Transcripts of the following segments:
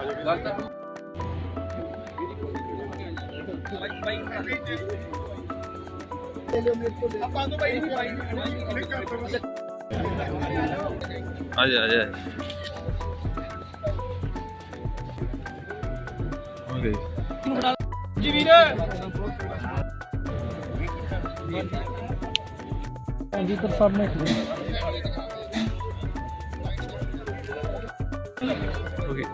ਗਲਤ ਹੈ ਆ ਜਾ ਆ ਜਾ ਓਕੇ ਜੀ ਵੀਰ ਕੰਪਿਊਟਰ ਸਾਹਿਬ ਨੇ ਓਕੇ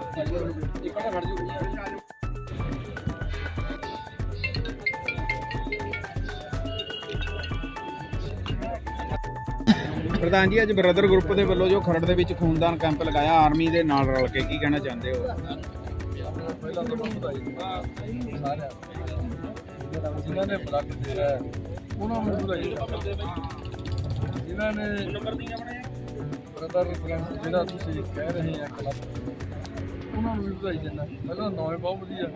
ਪ੍ਰਧਾਨ ਜੀ ਅੱਜ ਬ੍ਰਦਰ ਗਰੁੱਪ ਦੇ ਵੱਲੋਂ ਜੋ ਖਰੜ ਦੇ ਵਿੱਚ ਖੂਨਦਾਨ ਕੈਂਪ ਲਗਾਇਆ ਆਰਮੀ ਦੇ ਨਾਲ ਰਲ ਕੇ ਕੀ ਕਹਿਣਾ ਚਾਹੁੰਦੇ ਹੋ ਪਹਿਲਾਂ ਤਾਂ ਬਹੁਤ ਵਧਾਈ ਦਿੰਦਾ ਸਾਰਿਆਂ ਨੂੰ। ਜਿਨ੍ਹਾਂ ਨੇ ਬਲੱਡ ਦੇ ਹੈ ਉਹਨਾਂ ਨੂੰ ਵਧਾਈ। ਜਿਨ੍ਹਾਂ ਨੇ ਬ੍ਰਦਰ ਜਿਹੜਾ ਤੁਸੀਂ ਕਹਿ ਰਹੇ ਆ ਕਲੱਬ ਉਹਨਾਂ ਨੂੰ ਵੀ ਵਧਾਈ ਦਿੰਦਾ ਪਹਿਲਾਂ ਨੌਵੇਂ ਬਹੁਤ ਵਧੀਆ।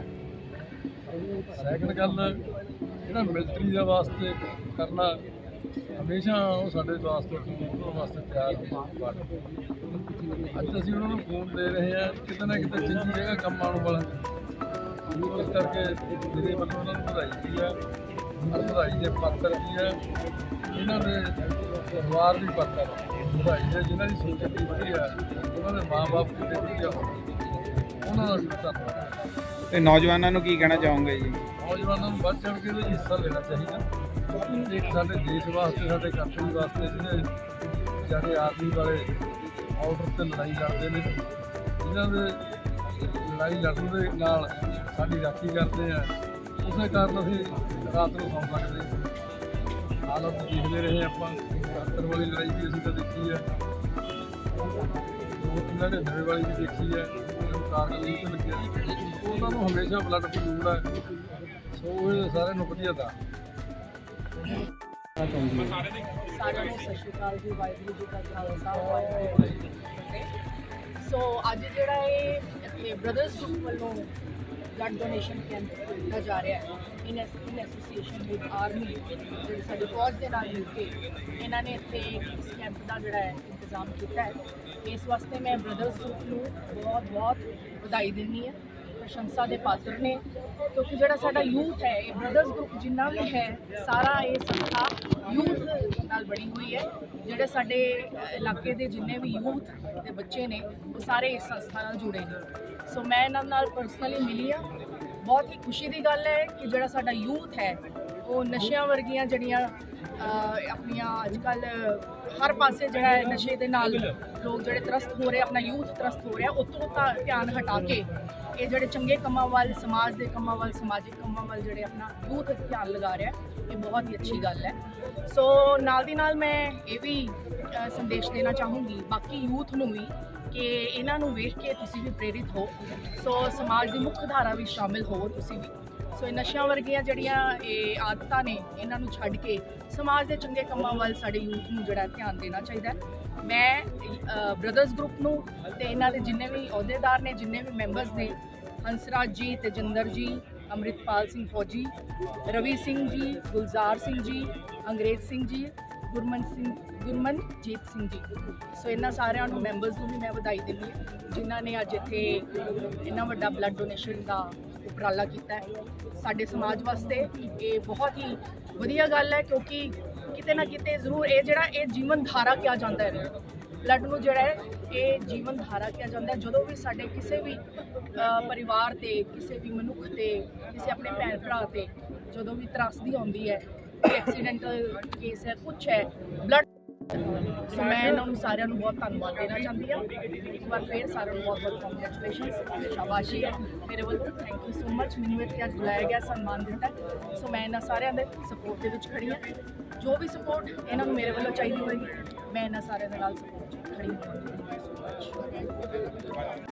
ਸੈਕੰਡ ਗੱਲ, ਜਿਹੜਾ ਮਿਲਟਰੀ ਦੇ ਵਾਸਤੇ ਕਰਨਾ, ਹਮੇਸ਼ਾ ਉਹ ਸਾਡੇ ਵਾਸਤੇ, ਉਹਨਾਂ ਵਾਸਤੇ ਤਿਆਰ ਹੁੰਦਾ ਅੱਜ ਅਸੀਂ ਉਹਨਾਂ ਨੂੰ ਫੋਨ ਦੇ ਰਹੇ ਹਾਂ, ਕਿਤੇ ਨਾ ਕਿਤੇ ਚੰਗੀ ਜਗ੍ਹਾ ਕੰਮ ਆਉਣ ਵਾਲਾ ਇਸ ਕਰਕੇ ਮੇਰੇ ਵੱਲੋਂ ਉਹਨਾਂ ਨੂੰ ਵਧਾਈ ਵੀ ਹੈ ਔਰ ਵਧਾਈ ਦੇ ਪਾਤਰ ਵੀ ਹੈ ਇਹਨਾਂ ਦੇ ਪਰਿਵਾਰ ਵੀ ਪਾਤਰ ਵਧਾਈ ਦੇ ਜਿਨ੍ਹਾਂ ਦੀ ਸੋਚ ਇੰਨੀ ਵਧੀਆ, ਉਹਨਾਂ ਦੇ ਮਾਪੇ ਕਿਤੇ ਵਧੀਆ ਹੋਣ। ਉਹਨਾਂ ਦਾ ਵੀ ਧੰਨਵਾਦ ਤੇ ਨੌਜਵਾਨਾਂ ਨੂੰ ਕੀ ਕਹਿਣਾ ਚਾਹੋਗੇ ਜੀ? ਨੌਜਵਾਨਾਂ ਨੂੰ ਵੱਧ ਚੜ ਕੇ ਇਹਦੇ ਹਿੱਸਾ ਲੈਣਾ ਚਾਹੀਦਾ। ਇੱਕ ਸਾਡੇ ਦੇਸ਼ ਵਾਸਤੇ ਸਾਡੇ ਕੰਟਰੀ ਵਾਸਤੇ ਜਿਹੜੇ ਜਿਹੜੇ ਆਰਮੀ ਵਾਲੇ ਆਰਡਰ ਤੇ ਲੜਾਈ ਲੜਦੇ ਨੇ ਜਿਨ੍ਹਾਂ ਦੇ ਲੜਾਈ ਲੜਨ ਦੇ ਨਾਲ ਸਾਡੀ ਰਾਖੀ ਕਰਦੇ ਆ ਉਸੇ ਕਾਰਨ ਅਸੀਂ ਰਾਤ ਨੂੰ ਸੌਂ ਸਕਦੇ। ਹਾਲਤ ਦੇਖਦੇ ਰਹੇ ਆਪਾਂ 71 ਵਾਲੀ ਲੜਾਈ ਵੀ ਅਸੀਂ ਤਾਂ ਦੇਖੀ ਹੈ ਉਹ ਇਹਨਾਂ ਨੇ ਨਵੇਂ ਵਾਲੀ ਵੀ ਦੇਖੀ ਹੈ ਜਦੋਂ ਨਹੀਂ ਤੇ ਲੱਗਿਆ ਉਹਨਾਂ ਨੂੰ ਹਮੇਸ਼ਾ ਬਲੱਡ ਦੀ ਹੈ। ਸੋ ਇਹ ਸਾਰਿਆਂ ਨੂੰ ਵਧੀਆ ਦਾ ਸਾਰਿਆਂ ਨੂੰ ਸਤਿ ਸ਼੍ਰੀ ਅਕਾਲ ਜੀ, ਵਾਹਿਗੁਰੂ ਜੀ ਕਾ ਖਾਲਸਾ, ਵਾਹਿਗੁਰੂ ਜੀ ਸੋ ਅੱਜ ਜਿਹੜਾ ਇਹ ਇੱਥੇ ਬ੍ਰਦਰਸ ਗਰੁੱਪ ਵੱਲੋਂ ਬਲੱਡ ਡੋਨੇਸ਼ਨ ਕੈਂਪ ਕੀਤਾ ਜਾ ਰਿਹਾ ਹੈ ਇਨ ਐਸੋਸੀਏਸ਼ਨ ਵਿਦ ਆਰਮੀ ਜਿਹੜੀ ਸਾਡੀ ਫੌਜ ਦੇ ਨਾਲ ਮਿਲ ਕੇ ਇਹਨਾਂ ਨੇ ਇੱਥੇ ਇਸ ਕੈਂਪ ਦਾ ਜਿਹੜਾ ਹੈ ਇੰਤਜ਼ਾਮ ਕੀਤਾ ਹੈ। ਇਸ ਵਾਸਤੇ ਮੈਂ ਬ੍ਰਦਰਸ ਗਰੁੱਪ ਨੂੰ ਬਹੁਤ ਬਹੁਤ ਵਧਾਈ ਦਿੰਦੀ ਹਾਂ। ਪ੍ਰਸ਼ੰਸਾ ਦੇ ਪਾਤਰ ਨੇ। ਕਿਉਂਕਿ ਜਿਹੜਾ ਸਾਡਾ ਯੂਥ ਹੈ, ਇਹ ਬ੍ਰਦਰਸ ਗਰੁੱਪ ਜਿੰਨਾ ਵੀ ਹੈ, ਸਾਰਾ ਇਹ ਸੰਸਥਾ ਯੂਥ ਨਾਲ ਬਣੀ ਹੋਈ ਹੈ। ਜਿਹੜੇ ਸਾਡੇ ਇਲਾਕੇ ਦੇ ਜਿੰਨੇ ਵੀ ਯੂਥ ਦੇ ਬੱਚੇ ਨੇ, ਉਹ ਸਾਰੇ ਇਸ ਸੰਸਥਾ ਨਾਲ ਜੁੜੇ ਨੇ। ਸੋ ਮੈਂ ਇਹਨਾਂ ਨਾਲ ਪਰਸਨਲੀ ਮਿਲੀ ਆ ਬਹੁਤ ਹੀ ਖੁਸ਼ੀ ਦੀ ਗੱਲ ਹੈ ਕਿ ਜਿਹੜਾ ਸਾਡਾ ਯੂਥ ਹੈ, ਉਹ ਨਸ਼ਿਆਂ ਵਰਗੀਆਂ ਜਿਹੜੀਆਂ ਆਪਣੀਆਂ ਅੱਜ ਕੱਲ ਹਰ ਪਾਸੇ ਜਿਹੜਾ ਹੈ ਨਸ਼ੇ ਦੇ ਨਾਲ ਲੋਕ ਜਿਹੜੇ ਤਰਸਤ ਹੋ ਰਹੇ ਆਪਣਾ ਯੂਥ ਤਰਸਤ ਹੋ ਰਿਹਾ, ਉਤੋਂ ਤਾਂ ਧਿਆਨ ਹਟਾ ਕੇ ਇਹ ਜਿਹੜੇ ਚੰਗੇ ਕੰਮਾਂ ਵੱਲ, ਸਮਾਜ ਦੇ ਕੰਮਾਂ ਵੱਲ, ਸਮਾਜਿਕ ਕੰਮਾਂ ਵੱਲ ਜਿਹੜੇ ਆਪਣਾ ਯੂਥ ਧਿਆਨ ਲਗਾ ਰਿਹਾ, ਇਹ ਬਹੁਤ ਹੀ ਅੱਛੀ ਗੱਲ ਹੈ। ਸੋ ਨਾਲ ਦੀ ਨਾਲ ਮੈਂ ਇਹ ਵੀ ਸੰਦੇਸ਼ ਦੇਣਾ ਚਾਹੂੰਗੀ, ਬਾਕੀ ਯੂਥ ਨੂੰ ਵੀ ਕਿ ਇਹਨਾਂ ਨੂੰ ਵੇਖ ਕੇ ਤੁਸੀਂ ਵੀ ਪ੍ਰੇਰਿਤ ਹੋ। ਸੋ ਸਮਾਜ ਦੀ ਮੁੱਖ ਧਾਰਾ ਵਿੱਚ ਸ਼ਾਮਿਲ ਹੋ, ਤੁਸੀਂ ਵੀ। ਸੋ ਇਹ ਨਸ਼ਿਆਂ ਵਰਗੀਆਂ ਜਿਹੜੀਆਂ ਇਹ ਆਦਤਾਂ ਨੇ, ਇਹਨਾਂ ਨੂੰ ਛੱਡ ਕੇ ਸਮਾਜ ਦੇ ਚੰਗੇ ਕੰਮਾਂ ਵੱਲ ਸਾਡੇ ਯੂਥ ਨੂੰ ਜਿਹੜਾ ਧਿਆਨ ਦੇਣਾ ਚਾਹੀਦਾ ਮੈਂ ਬ੍ਰਦਰਸ ਗਰੁੱਪ ਨੂੰ ਤੇ ਇਹਨਾਂ ਦੇ ਜਿੰਨੇ ਵੀ ਅਹੁਦੇਦਾਰ ਨੇ, ਜਿੰਨੇ ਵੀ ਮੈਂਬਰਸ ਨੇ, ਹੰਸਰਾਜ ਜੀ ਤੇਜਿੰਦਰ ਜੀ, ਅੰਮ੍ਰਿਤਪਾਲ ਸਿੰਘ ਫੌਜੀ, ਰਵੀ ਸਿੰਘ ਜੀ, ਗੁਲਜ਼ਾਰ ਸਿੰਘ ਜੀ, ਅੰਗਰੇਜ਼ ਸਿੰਘ ਜੀ, ਗੁਰਮਨ ਸਿੰਘ, ਗੁਰਮਨਜੀਤ ਸਿੰਘ ਜੀ। ਸੋ ਇਹਨਾਂ ਸਾਰਿਆਂ ਨੂੰ ਮੈਂਬਰਸ ਨੂੰ ਵੀ ਮੈਂ ਵਧਾਈ ਦਿੰਦੀ ਹਾਂ, ਜਿਨ੍ਹਾਂ ਨੇ ਅੱਜ ਇੱਥੇ ਇੰਨਾ ਵੱਡਾ ਬਲੱਡ ਡੋਨੇਸ਼ਨ ਦਾ ਉਪਰਾਲਾ ਕੀਤਾ ਹੈ। ਸਾਡੇ ਸਮਾਜ ਵਾਸਤੇ ਇਹ ਬਹੁਤ ਹੀ ਵਧੀਆ ਗੱਲ ਹੈ, ਕਿਉਂਕਿ ਕਿਤੇ ਨਾ ਕਿਤੇ ਜ਼ਰੂਰ ਇਹ ਜਿਹੜਾ ਇਹ ਜੀਵਨ ਧਾਰਾ ਕਿਹਾ ਜਾਂਦਾ ਹੈ। ਬਲੱਡ ਨੂੰ ਜਿਹੜਾ ਹੈ, ਇਹ ਜੀਵਨ ਧਾਰਾ ਕਿਹਾ ਜਾਂਦਾ ਜਦੋਂ ਵੀ ਸਾਡੇ ਕਿਸੇ ਵੀ ਪਰਿਵਾਰ ਤੇ, ਕਿਸੇ ਵੀ ਮਨੁੱਖ ਤੇ, ਕਿਸੇ ਆਪਣੇ ਭੈਣ ਭਰਾ ਤੇ ਜਦੋਂ ਵੀ ਤਰਾਸਦੀ ਆਉਂਦੀ ਹੈ ਐਕਸੀਡੈਂਟਲ ਕੇਸ ਹੈ, ਕੁਛ ਹੈ ਬਲੱਡ ਸੋ ਮੈਂ ਇਹਨਾਂ ਨੂੰ ਸਾਰਿਆਂ ਨੂੰ ਬਹੁਤ ਧੰਨਵਾਦ ਦੇਣਾ ਚਾਹੁੰਦੀ ਹਾਂ। ਇੱਕ ਵਾਰ ਫੇਰ ਸਾਰਿਆਂ ਨੂੰ ਬਹੁਤ ਬਹੁਤ ਕੰਗ੍ਰੈਚੁਲੇਸ਼ਨਸ ਸ਼ਾਬਾਸ਼ੀ। ਹੈ ਮੇਰੇ ਵੱਲੋਂ ਥੈਂਕ ਯੂ ਸੋ ਮਚ ਮੈਨੂੰ ਇੱਥੇ ਅੱਜ ਬੁਲਾਇਆ ਗਿਆ, ਸਨਮਾਨ ਦਿੱਤਾ। ਸੋ ਮੈਂ ਇਹਨਾਂ ਸਾਰਿਆਂ ਦੇ ਸਪੋਰਟ ਦੇ ਵਿੱਚ ਖੜੀ ਹਾਂ। ਜੋ ਵੀ ਸਪੋਰਟ ਇਹਨਾਂ ਨੂੰ ਮੇਰੇ ਵੱਲੋਂ ਚਾਹੀਦੀ ਹੋਏਗੀ, ਮੈਂ ਇਹਨਾਂ ਸਾਰਿਆਂ ਦੇ ਨਾਲ ਸਪੋਰਟ ਖੜੀ ਹਾਂ।